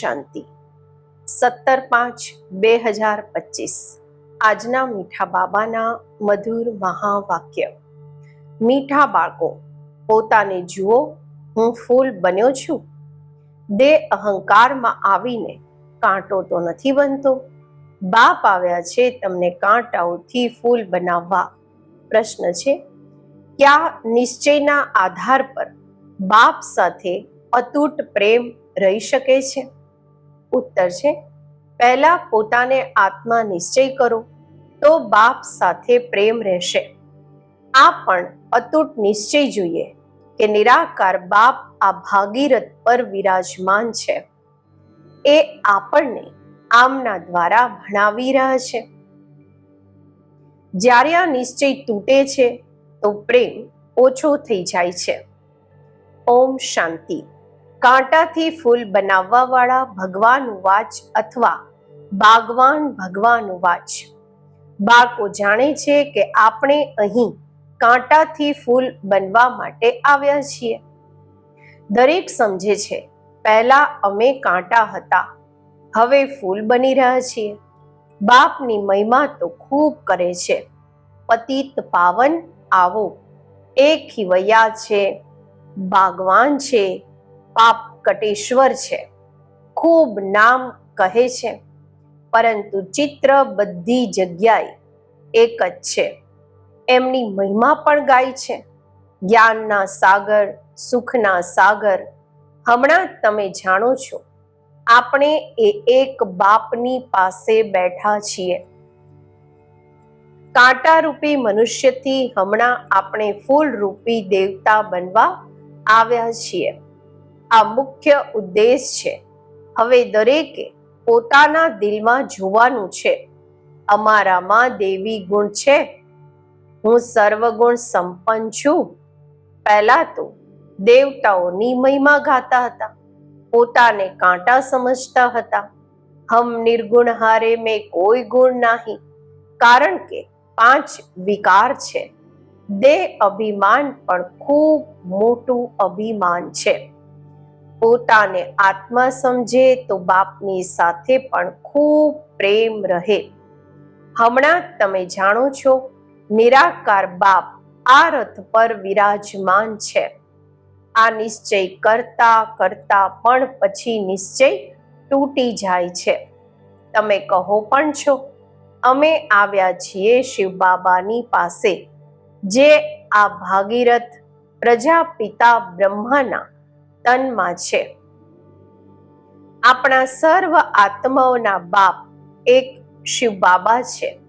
શાંતિ. સત્તર પાંચ બે હજાર પચીસ. આજના મીઠા બાબાના મધુર મહાવાક્ય. મીઠા બાળકો, પોતાને જુઓ, હું ફૂલ બન્યો છું. દે અહંકારમાં આવીને કાંટો તો નથી બનતો. બાપ આવ્યા છે તમને કાંટાઓથી ફૂલ બનાવવા. પ્રશ્ન છે, ક્યાં નિશ્ચયના આધાર પર બાપ સાથે અતૂટ પ્રેમ રહી શકે છે? ઉત્તર છે. પહેલા પોતાને આત્મા નિશ્ચય કરો, તો બાપ સાથે પ્રેમ રહેશે. આ પણ અતૂટ નિશ્ચય જોઈએ કે નિરાકાર બાપ આ ભાગીરથ પર વિરાજમાન છે. એ આપણને આમના દ્વારા ભણાવી રહ્યા છે. જ્યારે આ નિશ્ચય તૂટે છે, તો પ્રેમ ઓછો થઈ જાય છે. ઓમ શાંતિ. કાંટાથી ફૂલ બનાવવા વાળા ભગવાન વાચ અથવા બાગવાન ભગવાન વાચ. બાળકો જાણે છે કે આપણે અહીં કાંટાથી ફૂલ બનવા માટે આવ્યા છીએ. દરેક સમજે છે, પહેલા અમે કાંટા હતા, હવે ફૂલ બની રહ્યા છીએ. બાપની મહિમા તો ખૂબ કરે છે. પતિત પાવન આવો, એ ખીવૈયા છે, બાગવાન છે પાપ કટેશ્વર છે. ખૂબ નામ કહે છે, પરંતુ ચિત્ર બધી જગ્યાએ એક જ છે. એમની મહિમા પણ ગાય છે. જ્ઞાનના સાગર, સુખના સાગર, હમણાં તમે જાણો છો. આપણે એ એક બાપની પાસે બેઠા છીએ. કાંટારૂપી મનુષ્યથી હમણાં આપણે ફૂલ રૂપી દેવતા બનવા આવ્યા છીએ. આ મુખ્ય ઉદ્દેશ છે. હવે દરેકે પોતાના દિલમાં જોવાનું છે. અમારામાં દેવી ગુણ છે. હું સર્વગુણ સંપન્ન છું. પહેલા તો દેવતાઓની મહિમા ગાતા હતા. પોતાને કાંટા સમજતા હતા. હમ નિર્ગુણ હારે મેં કોઈ ગુણ નહીં. કારણ કે પાંચ વિકાર છે. દેહ અભિમાન પણ ખૂબ મોટું અભિમાન છે. પોતાને આત્મા સમજે તો બાપની સાથે પણ ખૂબ પ્રેમ રહે. હમણાં તમે જાણો છો, નિરાકાર બાપ આ રથ પર વિરાજમાન છે. આ નિશ્ચય કરતા કરતા પણ પછી નિશ્ચય તૂટી જાય છે. તમે કહો પણ છો, અમે આવ્યા છીએ શિવ બાબાની પાસે, જે આ ભાગીરથ પ્રજાપિતા બ્રહ્માના તનમાં છે. આપણા સર્વ આત્માઓના બાપ એક શિવ બાબા છે.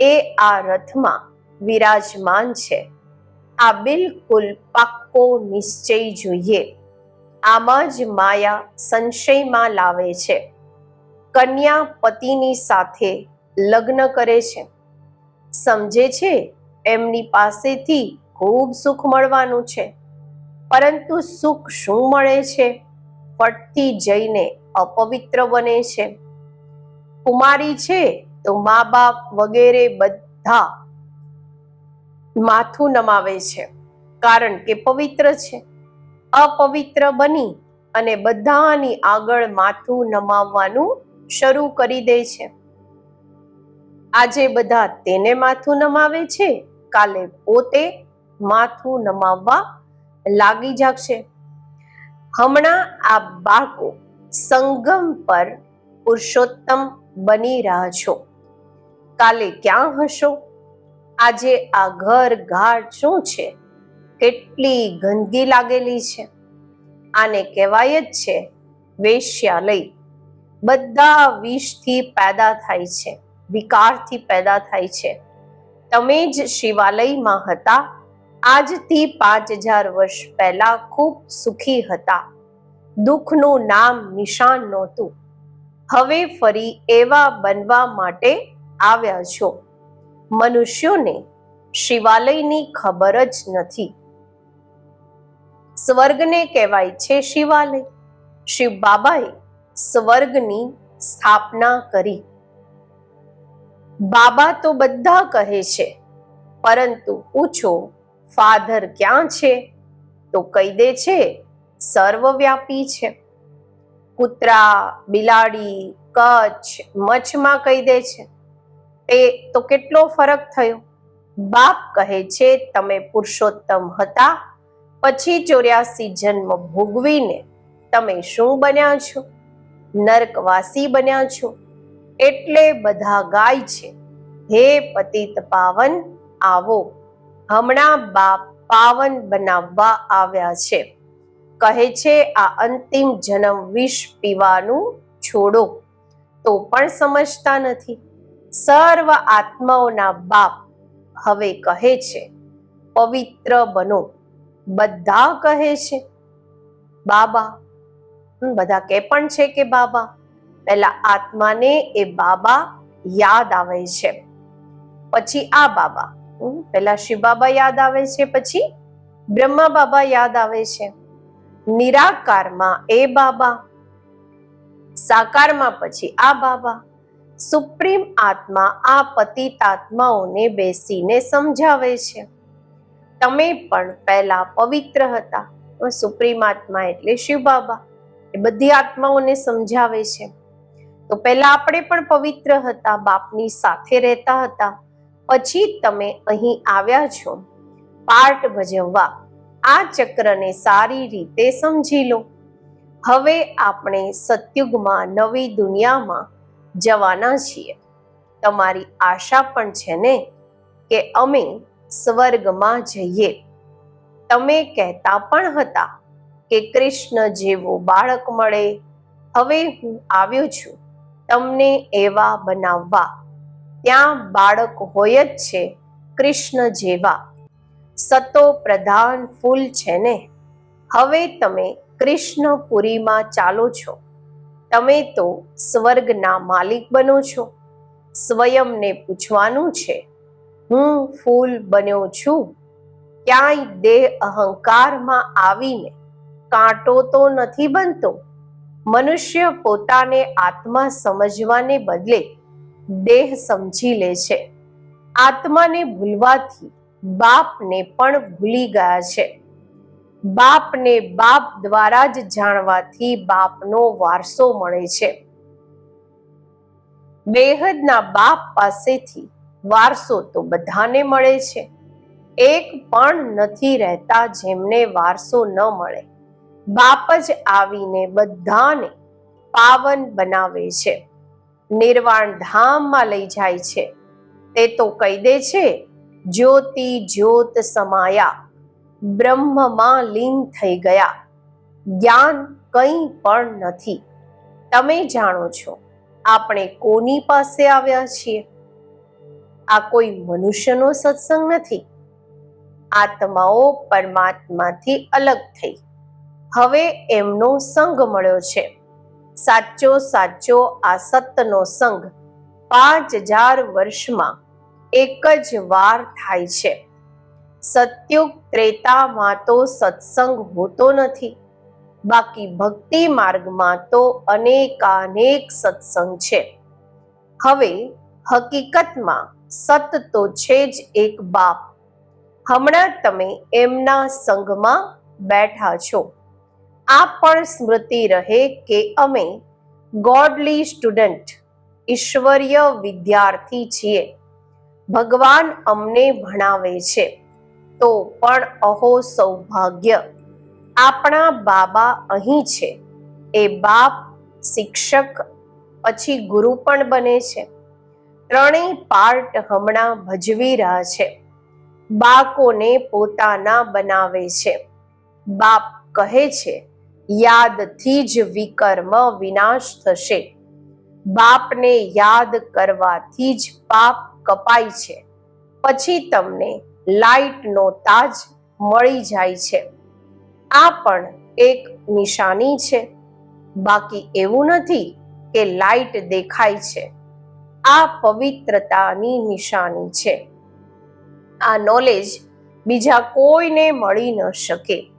એ આ રથમાં વિરાજમાન છે. આ બિલકુલ પાક્કો નિશ્ચય જોઈએ. આમાં જ માયા સંશયમાં લાવે છે. કન્યા પતિની સાથે લગ્ન કરે છે. સમજે છે, એમની પાસેથી ખૂબ સુખ મળવાનું છે. પરંતુ સુખ શું મળે છે? ફટથી જઈને અપવિત્ર બને છે. કુમારી છે તો મા બાપ વગેરે બધા માથું નમાવે છે, કારણ કે પવિત્ર છે. અપવિત્ર બની અને બધાની આગળ માથું નમાવવાનું શરૂ કરી દે છે. આજે બધા તેને માથું નમાવે છે, કાલે પોતે માથું નમાવવા લાગી જાગશે. હમણાં આ બાળકો સંગમ પર પુરુષોત્તમ બની રહ્યા છો. કાલે ક્યાં હશો? આજે આ ઘર ઘાટ શું છે? કેટલી ગંદકી લાગેલી છે? આને કહેવાય જ છે વેશ્યાલય. બધા વિષથી પેદા થાય છે, વિકારથી પેદા થાય છે. તમે જ શિવાલયમાં હતા આજથી પાંચ હજાર વર્ષ પહેલા ખૂબ સુખી હતા. દુઃખનું નામ નિશાન નહોતું. હવે ફરી એવા બનવા માટે આવ્યા છો. મનુષ્યોને શિવાલયની ખબર જ નથી. સ્વર્ગને કહેવાય છે શિવાલય. શિવ બાબાએ સ્વર્ગની સ્થાપના કરી. બાબા તો બધા કહે છે, પરંતુ પૂછો ફાધર ક્યાં છે? તો કહી દે છે, સર્વવ્યાપી છે. કૂતરા, બિલાડી, કચ્છ, મચ્છમાં કહી દે છે. એ તો કેટલો ફરક થયો? બાપ કહે છે, તમે પુરુષોત્તમ હતા, પછી ચોર્યાસી જન્મ ભોગવીને તમે શું બન્યા છો? નરકવાસી બન્યા છો? એટલે બધા ગાય છે. હે પતિત પાવન, આવો. હમણાં બાપ પાવન બનાવવા આવ્યા છે. કહે છે, આ અંતિમ જન્મ વિષ પીવાનું છોડો. તો પણ સમજતા નથી. સર્વ આત્માઓના બાપ હવે કહે છે, પવિત્ર બનો. બધા કહે છે, બાબા. બધા કે પણ છે કે બાબા. પહેલા આત્માને એ બાબા યાદ આવે છે. પછી આ બાબા. પહેલા શિવ બાબા યાદ આવે છે, પછી બ્રહ્મા બાબા યાદ આવે છે. નિરાકારમાં એ બાબા, સાકારમાં પછી આ બાબા, સુપ્રીમ આત્મા આ પતિત આત્માઓને બેસીને સમજાવે છે. તમે પણ પહેલા પવિત્ર હતા સુપ્રીમ આત્મા એટલે શિવ બાબા, એ બધી આત્માઓને સમજાવે છે. તો પહેલા આપણે પણ પવિત્ર હતા, બાપની સાથે રહેતા હતા. પછી તમે અહીં આવ્યા છો. પાર્ટ ભજવવા. આ ચક્રને સારી રીતે સમજી લો. હવે આપણે સતયુગમાં નવી દુનિયામાં જવાના છીએ. તમારી આશા પણ છે ને કે અમે સ્વર્ગમાં જઈએ. તમે કહેતા પણ હતા કે કૃષ્ણ જેવો બાળક મળે. હવે હું આવ્યો છું તમને એવા બનાવવા. ત્યાં બાળક હોય જ છે કૃષ્ણ જેવા. સતો પ્રધાન ફૂલ છે ને? હવે તમે કૃષ્ણપુરીમાં ચાલો છો. તમે તો સ્વર્ગના માલિક બનો છો. સ્વયંને પૂછવાનું છે, હું ફૂલ બન્યો છું? ક્યાંય દેહ અહંકારમાં આવીને કાંટો તો નથી બનતો? મનુષ્ય પોતાને આત્મા સમજવાને બદલે દેહ સમજી લે છે. આત્માને ભૂલવાથી બાપને પણ ભૂલી ગયા છે. બાપને બાપ દ્વારા જ જાણવાથી બાપનો વારસો મળે છે. બેહદના બાપ પાસેથી વારસો તો બધાને મળે છે. એક પણ નથી રહેતા જેમને વારસો ન મળે. બાપ જ આવીને બધાને પાવન બનાવે છે. નિર્વાણ ધામમાં લઈ જાય છે. તે તો કહી દે છે, જ્યોતિ જ્યોત સમાયા, બ્રહ્મમાં લીન થઈ ગયા. જ્ઞાન કંઈ પણ નથી. તમે જાણો છો, આપણે કોની પાસે આવ્યા છીએ? આ કોઈ મનુષ્યનો સત્સંગ નથી. આત્માઓ પરમાત્માથી અલગ થઈ. હવે એમનો સંગ મળ્યો છે. સાચો સાચો આ સતનો સંગ પાંચ હજાર વર્ષમાં એક જ વાર થાય છે. સત્યુગ ત્રેતામાં તો સત્સંગ હોતો નથી. બાકી ભક્તિ માર્ગમાં તો અનેકાનેક સત્સંગ છે. હવે હકીકતમાં સત તો છે જ એક બાપ. હમણાં તમે એમના સંઘમાં બેઠા છો. આ પણ સ્મૃતિ રહે કે અમે ગોડલી સ્ટુડન્ટ ઈશ્વરીય વિદ્યાર્થી છીએ. ભગવાન અમને ભણાવે છે, તો પણ અહો સૌભાગ્ય. આપણા બાબા અહીં છે. એ બાપ, શિક્ષક, પછી ગુરુ પણ બને છે. ત્રણેય પાર્ટ હમણાં ભજવી રહ્યા છે. બાકોને પોતાના બનાવે છે. બાપ કહે છે યાદથી જ વિકર્મ વિનાશ થશે. બાપને યાદ કરવાથી જ પાપ કપાય છે. પછી તમને લાઈટનો તાજ મળી જાય છે. આ પણ એક નિશાની છે. બાકી એવું નથી કે લાઈટ દેખાય છે. આ પવિત્રતાની નિશાની છે. આ નોલેજ બીજા કોઈને મળી ન શકે.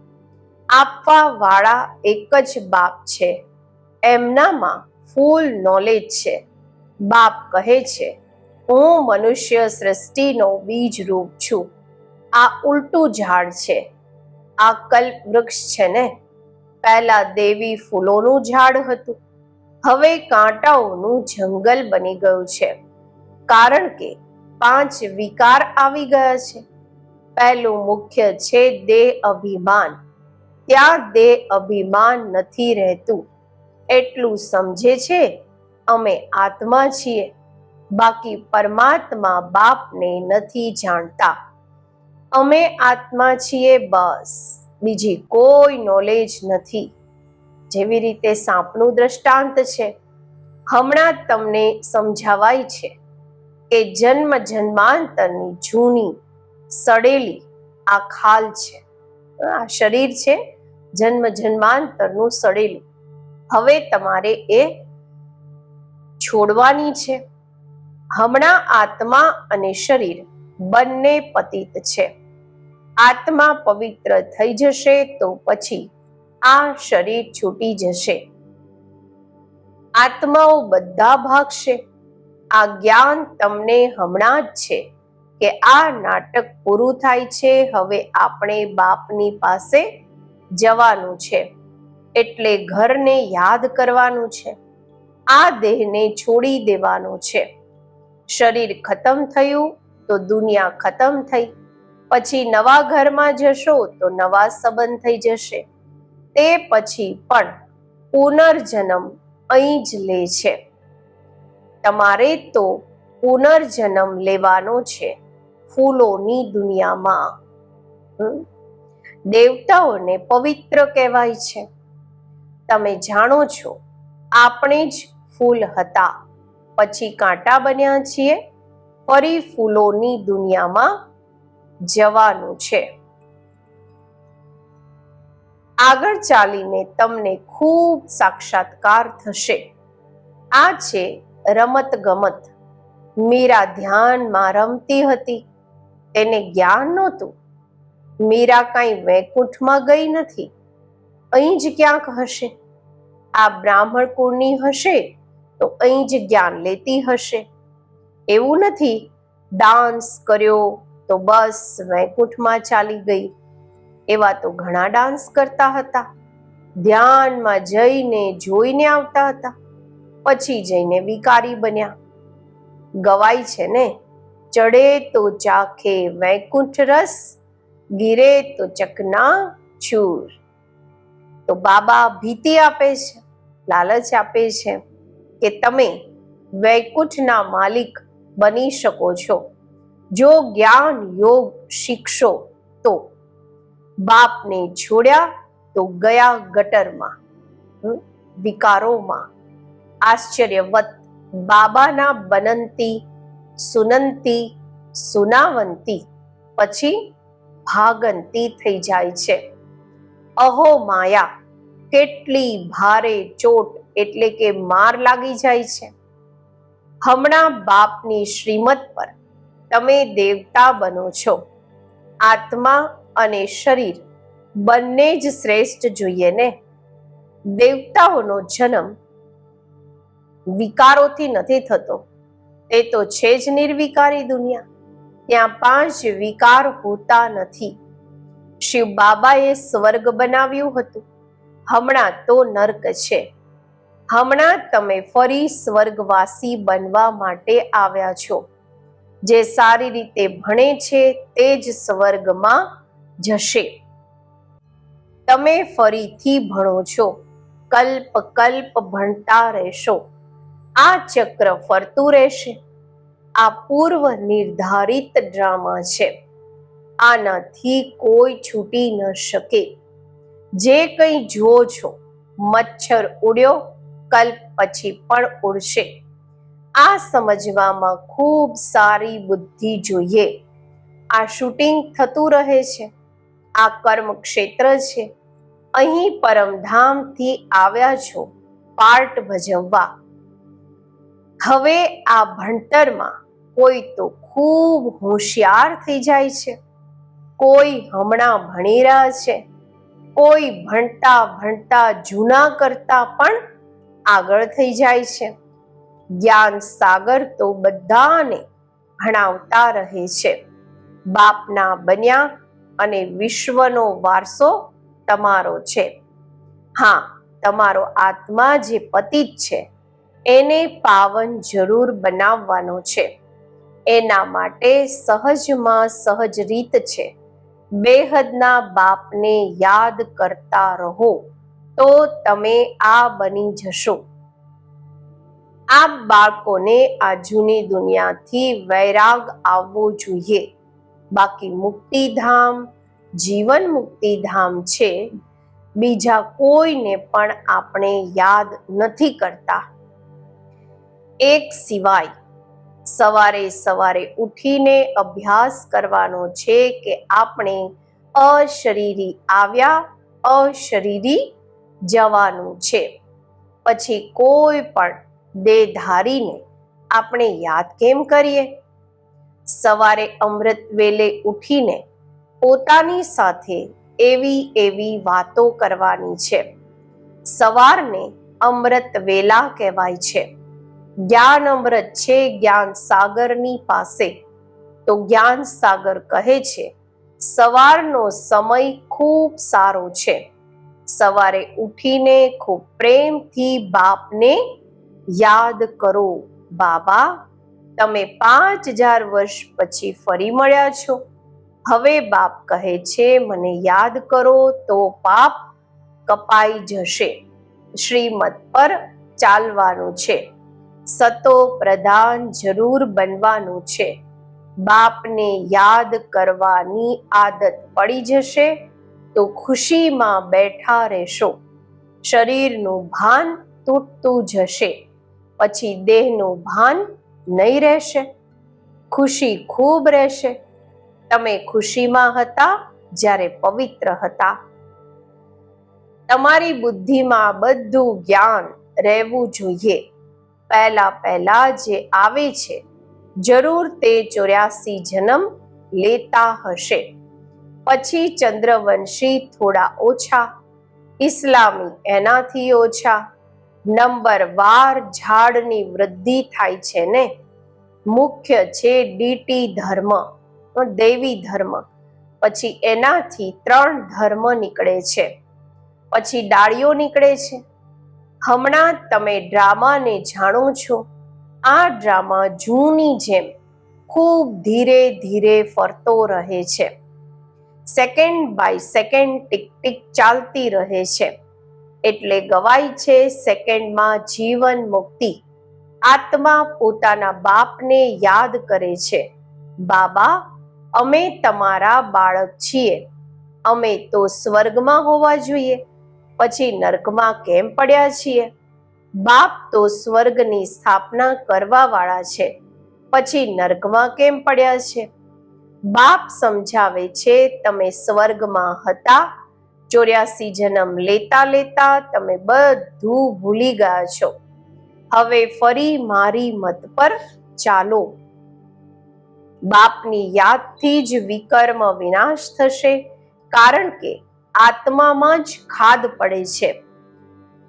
આપવા વાળા એક જ બાપ છે. એમનામાં ફૂલ નોલેજ છે. બાપ કહે છે, હું મનુષ્ય સૃષ્ટિનો બીજ રૂપ છું. આ ઉલટું ઝાડ છે. આ કલ્પ વૃક્ષ છે ને? પહેલા દેવી ફૂલોનું ઝાડ હતું. હવે કાંટાઓનું જંગલ બની ગયું છે. કારણ કે પાંચ વિકાર આવી ગયા છે. પહેલું મુખ્ય છે દેહ અભિમાન. ત્યાં દેહ અભિમાન નથી રહેતું. એટલું સમજે છે, અમે આત્મા છીએ. બાકી પરમાત્મા બાપને નથી જાણતા. અમે આત્મા છીએ બસ, બીજી કોઈ નોલેજ નથી. જેવી રીતે સાપનું દ્રષ્ટાંત છે, હમણાં તમને સમજાવાય છે કે જન્મ જન્માંતરની જૂની, સડેલી આ ખાલ છે. આ શરીર છે જન્મ જન્માંતરનું સડેલું. હવે તમારે એ છોડવાની છે. હમણાં આત્મા અને શરીર બંને પતિત છે. આત્મા પવિત્ર થઈ જશે તો પછી આ શરીર છૂટી જશે. આત્માઓ બધા ભાગશે. આ જ્ઞાન તમને હમણાં જ છે કે આ નાટક પૂરું થાય છે. હવે આપણે બાપની પાસે જવાનું છે. એટલે ઘરને યાદ કરવાનું છે. આ દેહને છોડી દેવાનું છે. શરીર ખતમ થયું તો દુનિયા ખતમ થઈ. પછી નવા ઘરમાં જશો તો નવા સંબંધ થઈ જશે. તે પછી પણ પુનર્જન્મ અહીં જ લે છે. તમારે તો પુનર્જન્મ લેવાનો છે ફૂલોની દુનિયામાં? દેવતાઓને પવિત્ર કહેવાય છે. તમે જાણો છો, આપણે જ ફૂલ હતા. પછી કાંટા બન્યા છીએ, ફરી ફૂલોની દુનિયામાં જવાનું છે. આગળ ચાલીને તમને ખૂબ સાક્ષાત્કાર થશે. આ છે રમત ગમત મીરા ધ્યાનમાં રમતી હતી. તેને જ્ઞાન નહોતું. મીરા કાંઈ વૈકુંઠમાં ગઈ નથી. અહીં જ ક્યાંક હશે. આ બ્રાહ્મણ કુળની હશે તો અહીં જ જ્ઞાન લેતી હશે. એવું નથી. ડાન્સ કર્યો તો બસ વૈકુંઠમાં ચાલી ગઈ. એવા તો ઘણા ડાન્સ કરતા હતા. ધ્યાનમાં જઈને જોઈને આવતા હતા. પછી જઈને વિકારી બન્યા. ગવાય છે ને? ચડે તો ચાખે વૈકુંઠ રસ. ગીરે તો ચકના ચૂર. તો બાબા ભીતિ આપે છે, લાલચ આપે છે કે તમે વૈકુંઠના માલિક બની શકો છો. જો જ્ઞાન યોગ શીખશો તો બાપને છોડ્યા તો ગયા ગટરમાં વિકારોમાં. આશ્ચર્યવત બાબાના બનંતી, સુનંતી, સુનાવંતી, પછી ભાગંતી થઈ જાય છે. અહો માયા, કેટલી ભારે ચોટ એટલે કે માર લાગી જાય છે. હમણાં બાપની શ્રીમત પર તમે દેવતા બનો છો. આત્મા અને શરીર બંને જ શ્રેષ્ઠ જોઈએ ને? દેવતાઓનો જન્મ વિકારોથી નથી થતો. તે તો છે જ નિર્વિકારી દુનિયા. ત્યાં પાંચ વિકાર હોતા નથી. શિવ બાબાએ સ્વર્ગ બનાવ્યું હતું. હમણાં તો નર્ક છે. હમણાં તમે ફરી સ્વર્ગવાસી બનવા માટે આવ્યા છો. જે સારી રીતે ભણે છે તે જ સ્વર્ગમાં જશે. તમે ફરીથી ભણો છો. કલ્પ કલ્પ ભણતા રહેશો. આ ચક્ર ફરતું રહેશે. આ પૂર્વ નિર્ધારિત ડ્રામા છે. આનાથી કોઈ છૂટી ન શકે. જે કંઈ જો છો મચ્છર ઉડ્યો, કલ્પ પછી પણ ઉડશે. આ સમજવામાં ખૂબ સારી બુદ્ધિ જોઈએ. આ શૂટિંગ થતું રહે છે. આ કર્મ ક્ષેત્ર છે. અહીં પરમધામથી આવ્યા છો, પાર્ટ ભજવવા. હવે આ ભણતરમાં કોઈ તો ખૂબ હોશિયાર થઈ જાય છે. કોઈ હમણાં ભણી રહ્યા છે. કોઈ ભણતા ભણતા જૂના કરતા પણ આગળ થઈ જાય છે. જ્ઞાન સાગર તો બધાને ભણાવતા રહે છે. બાપના બન્યા અને વિશ્વનો વારસો તમારો છે. હા, તમારો આત્મા જે પતિત છે, એને પાવન જરૂર બનાવવાનો છે. એના માટે સહજમાં સહજ રીત છે. બેહદના બાપને યાદ કરતા રહો, તો તમે આ બની જશો. આ બાળકોને આ જૂની દુનિયાથી વૈરાગ આવવો જોઈએ. બાકી મુક્તિધામ, જીવન મુક્તિધામ છે. બીજા કોઈને પણ આપણે યાદ નથી કરતા. એક સિવાય સવારે સવારે ઉઠીને અભ્યાસ કરવાનો છે કે આપણે અશરીરી આવ્યા, અશરીરી જવાનું છે. પછી કોઈ પણ દેહધારીને આપણે યાદ કેમ કરીએ? સવારે અમૃત વેલે ઉઠીને પોતાની સાથે એવી એવી વાતો કરવાની છે. સવારને અમૃત વેલા કહેવાય છે. જ્ઞાન અમૃત છે જ્ઞાન સાગરની પાસે. તો જ્ઞાન સાગર કહે છે, સવારનો સમય ખૂબ સારો છે. સવારે ઉઠીને ખૂબ પ્રેમથી બાપને યાદ કરો, બાબા, તમે પાંચ હજાર વર્ષ પછી ફરી મળ્યા છો. હવે બાપ કહે છે, મને યાદ કરો તો પાપ કપાઈ જશે. શ્રીમત પર ચાલવાનું છે. સતો પ્રધાન જરૂર બનવાનું છે. બાપને યાદ કરવાની આદત પડી જશે તો ખુશીમાં બેઠા રહેશો. શરીરનું ભાન તૂટતું જશે, પછી દેહનું ભાન નહીં રહેશે. ખુશી ખૂબ રહેશે. તમે ખુશીમાં હતા જ્યારે પવિત્ર હતા. તમારી બુદ્ધિમાં બધું જ્ઞાન રહેવું જોઈએ. પહેલા પહેલા જે આવે છે, જરૂર તે ચોર્યાસી જન્મ લેતા હશે. પછી ચંદ્રવંશી થોડા ઓછા, ઇસ્લામી એનાથી ઓછા, નંબર વાર ઝાડની વૃદ્ધિ થાય છે ને? મુખ્ય છે ડીટી ધર્મ દેવી ધર્મ. પછી એનાથી ત્રણ ધર્મ નીકળે છે. પછી ડાળીઓ નીકળે છે. હમણાં તમે ડ્રામાને જાણો છો. આ ડ્રામા જૂની જેમ ખૂબ ધીરે ધીરે ફરતો રહે છે. Second by second tick tick ચાલતી રહે છે. એટલે ગવાય છે સેકન્ડમાં જીવન મુક્તિ. આત્મા પોતાના બાપને યાદ કરે છે. બાબા, અમે તમારા બાળક છીએ. અમે તો સ્વર્ગમાં હોવા જોઈએ. પછી નર્કમાં કેમ પડ્યા છીએ? બાપ તો સ્વર્ગની સ્થાપના કરવા વાળા છે, પછી નર્કમાં કેમ પડ્યા છે? બાપ સમજાવે છે, તમે સ્વર્ગમાં હતા, ચોર્યાસી જન્મ લેતા લેતા તમે બધું ભૂલી ગયા છો. હવે ફરી મારી મત પર ચાલો. બાપની યાદથી જ વિકર્મ વિનાશ થશે, કારણ કે આત્મામાં જ ખાદ પડે છે.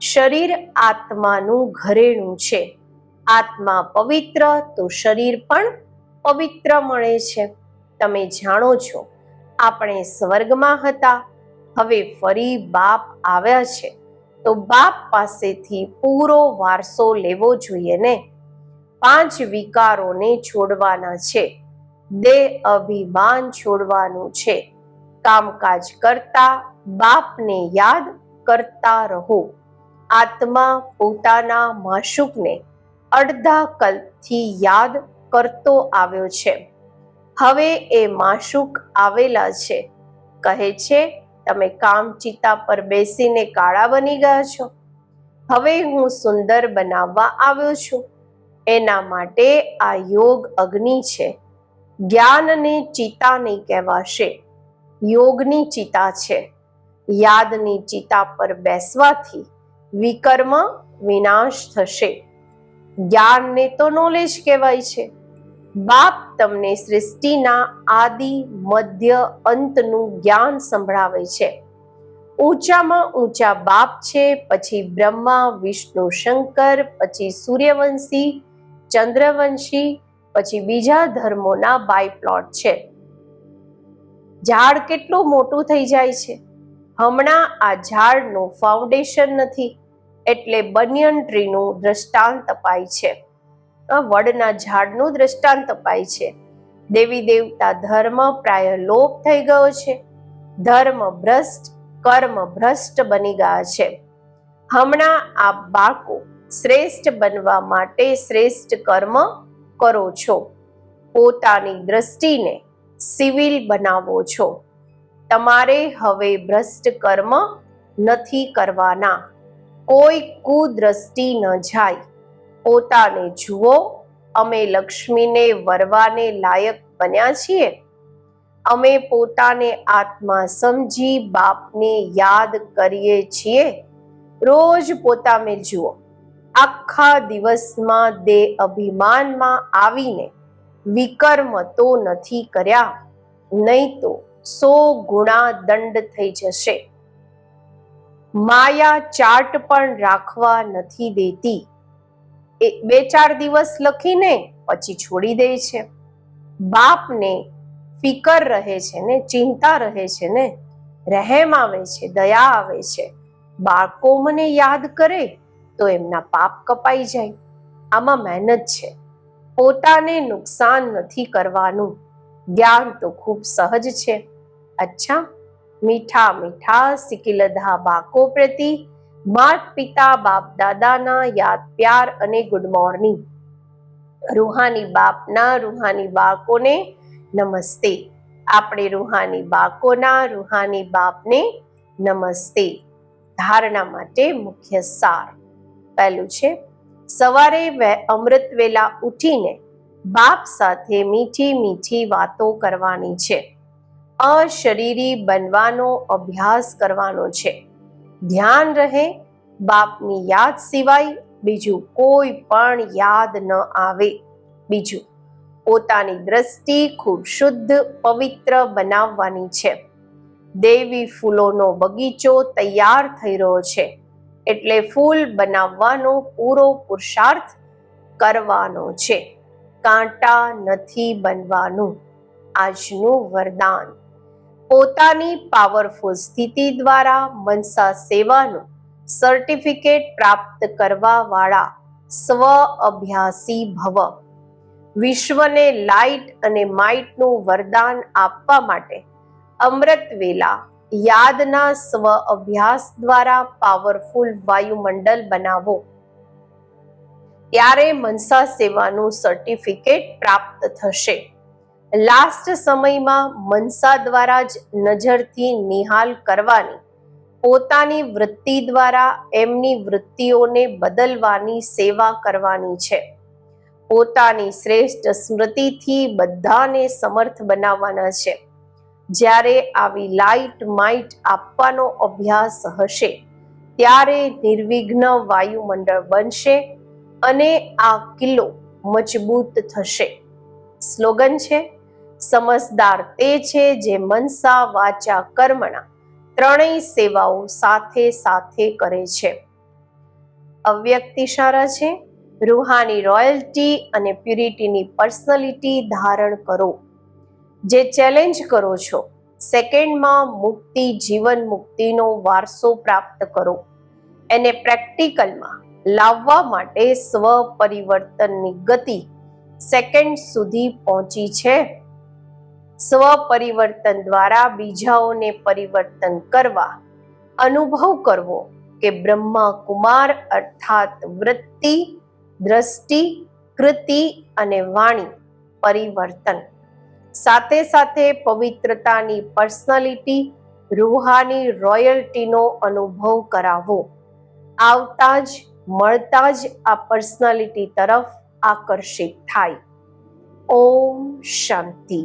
શરીર આત્માનું ઘરેણું છે. આત્મા પવિત્ર તો શરીર પણ પવિત્ર મળે છે. તમે જાણો છો, આપણે સ્વર્ગમાં હતા, હવે ફરી બાપ આવ્યા છે. તો બાપ પાસેથી પૂરો વારસો લેવો જોઈએ ને? પાંચ વિકારોને છોડવાના છે. દેહ અભિમાન છોડવાનું છે. કામકાજ કરતા બાપને યાદ કરતા રહો. આત્મા પોતાના માશુકને અડધા કલ્પથી યાદ કરતો આવ્યો છે. હવે એ માશુક આવેલા છે. કહે છે, તમે કામચિતા પર બેસીને કાળા બની ગયા છો. હવે હું સુંદર બનાવવા આવ્યો છું. એના માટે આ યોગ અગ્નિ છે. જ્ઞાનને ચિતા નહીં કહેવાશે. યોગની ચિતા છે. યાદની ચિતા પર બેસવાથી વિકર્મ વિનાશ થશે. જ્ઞાનને તો નોલેજ કહેવાય છે. બાપ તમને સૃષ્ટિના આદિ, મધ્ય અંતનું જ્ઞાન સંભળાવે છે. ઊંચામાં ઊંચા બાપ છે, પછી બ્રહ્મા, વિષ્ણુ શંકર, પછી સૂર્યવંશી, ચંદ્રવંશી, પછી બીજા ધર્મોના બાય પ્લોટ છે. ઝાડ કેટલું મોટું થઈ જાય છે? હમણાં આ ઝાડનું ફાઉન્ડેશન નથી, એટલે બનિયન ટ્રીનું દ્રષ્ટાંત અપાય છે. વડના ઝાડનું દ્રષ્ટાંત અપાય છે. દેવી દેવતા ધર્મ પ્રાય લોપ થઈ ગયો છે. ધર્મ ભ્રષ્ટ, કર્મ ભ્રષ્ટ બની ગયા છે. હમણાં આ બાળકો શ્રેષ્ઠ બનવા માટે શ્રેષ્ઠ કર્મ કરો છો. પોતાની દ્રષ્ટિને સિવિલ બનાવો છો. તમારે હવે ભ્રષ્ટ કર્મ નથી કરવાના. કોઈ કુદ્રષ્ટિ ન જાય. પોતાને જુઓ, અમે લક્ષ્મીને વરવાને લાયક બન્યા છીએ. અમે પોતાને આત્મા સમજી બાપને યાદ કરીએ છીએ. રોજ પોતાને જુઓ. આખા દિવસમાં દે અભિમાનમાં આવીને વિકર્મ તો નથી કર્યા. નહીં તો સો ગુણા દંડ થઈ જશે. માયા ચાર્ટ પણ રાખવા નથી દેતી. બે ચાર દિવસ લખીને પછી છોડી દે છે. બાપને ફિકર રહે છે ને, ચિંતા રહે છે ને, રહેમ આવે છે, દયા આવે છે. બાળકો મને યાદ કરે તો એમના પાપ કપાઈ જાય. આમાં મહેનત છે. પોતાને નુકસાન નથી કરવાનું. જ્ઞાન તો ખૂબ સહજ છે. અચ્છા. મીઠા મીઠા, સિકિલધા બાકો પ્રતિ. માત પિતા, બાપ દાદાના યાદ, પ્યાર અને ગુડ મોર્નિંગ. રૂહાની બાપના, રૂહાની બાળકોને નમસ્તે. આપણે રૂહાની બાકોના, રૂહાની બાપને નમસ્તે. ધારણા માટે મુખ્ય સાર. પહેલું છે, સવારે વે- અમૃત વેલા ઉઠીને બાપ સાથે મીઠી મીઠી વાતો કરવાની છે. અશરીરી બનવાનો અભ્યાસ કરવાનો છે. ધ્યાન રહે બાપની યાદ સિવાય બીજું કોઈ પણ યાદ ન આવે. બીજું, પોતાની દ્રષ્ટિ ખૂબ શુદ્ધ, પવિત્ર બનાવવાની છે. દેવી ફૂલોનો બગીચો તૈયાર થઈ રહ્યો છે. એટલે ફૂલ બનાવવાનો પૂરો પુરુષાર્થ કરવાનો છે. કાંટા નથી બનવાનું. આજનું વરદાન. પોતાની પાવરફુલ સ્થિતિ દ્વારા મનસા સેવાનું સર્ટિફિકેટ પ્રાપ્ત કરવા વાળા સ્વ અભ્યાસી ભવ. વિશ્વને લાઇટ અને માઇટનું વરદાન આપવા માટે અમૃત વેલા યાદના સ્વ અભ્યાસ દ્વારા પાવરફુલ વાયુમંડળ બનાવો. ત્યારે મનસા સેવાનું સર્ટિફિકેટ પ્રાપ્ત થશે. લાસ્ટ સમયમાં મનસા દ્વારા જ નજરથી નિહાલ કરવાની, પોતાની વૃત્તિ દ્વારા એમની વૃત્તિઓને બદલવાની સેવા કરવાની છે. પોતાની શ્રેષ્ઠ સ્મૃતિથી બધાને સમર્થ બનાવવાના છે. જ્યારે આવી લાઇટ માઇટ આપવાનો અભ્યાસ હશે, ત્યારે નિર્વિઘ્ન વાયુમંડળ બનશે અને આ કિલ્લો મજબૂત થશે. સ્લોગન છે સમજદાર તે છે જે મનસા વાચા કર્મણા ત્રણેય સેવાઓ સાથે સાથે કરે છે. અવ્યક્ત ઇશારા છે. રૂહાની રોયલ્ટી અને પ્યુરિટીની પર્સનાલિટી ધારણ કરો. જે ચેલેન્જ કરો છો, સેકન્ડમાં મુક્તિ, જીવન મુક્તિનો વારસો પ્રાપ્ત કરો. એને પ્રેક્ટિકલમાં લાવવા માટે સ્વ પરિવર્તનની ગતિ સેકન્ડ સુધી પહોંચી છે. સ્વ પરિવર્તન દ્વારા બીજાઓને પરિવર્તન કરવા. અનુભવ કરવો કે બ્રહ્મા કુમાર અર્થાત વૃત્તિ, દ્રષ્ટિ, કૃતિ અને વાણી પરિવર્તન. સાથે સાથે પવિત્રતાની પર્સનાલિટી, રૂહાની રોયલ્ટીનો અનુભવ કરાવો આવતા જ, મળતા જ આ પર્સનાલિટી તરફ આકર્ષિત થાય. ઓમ શાંતિ.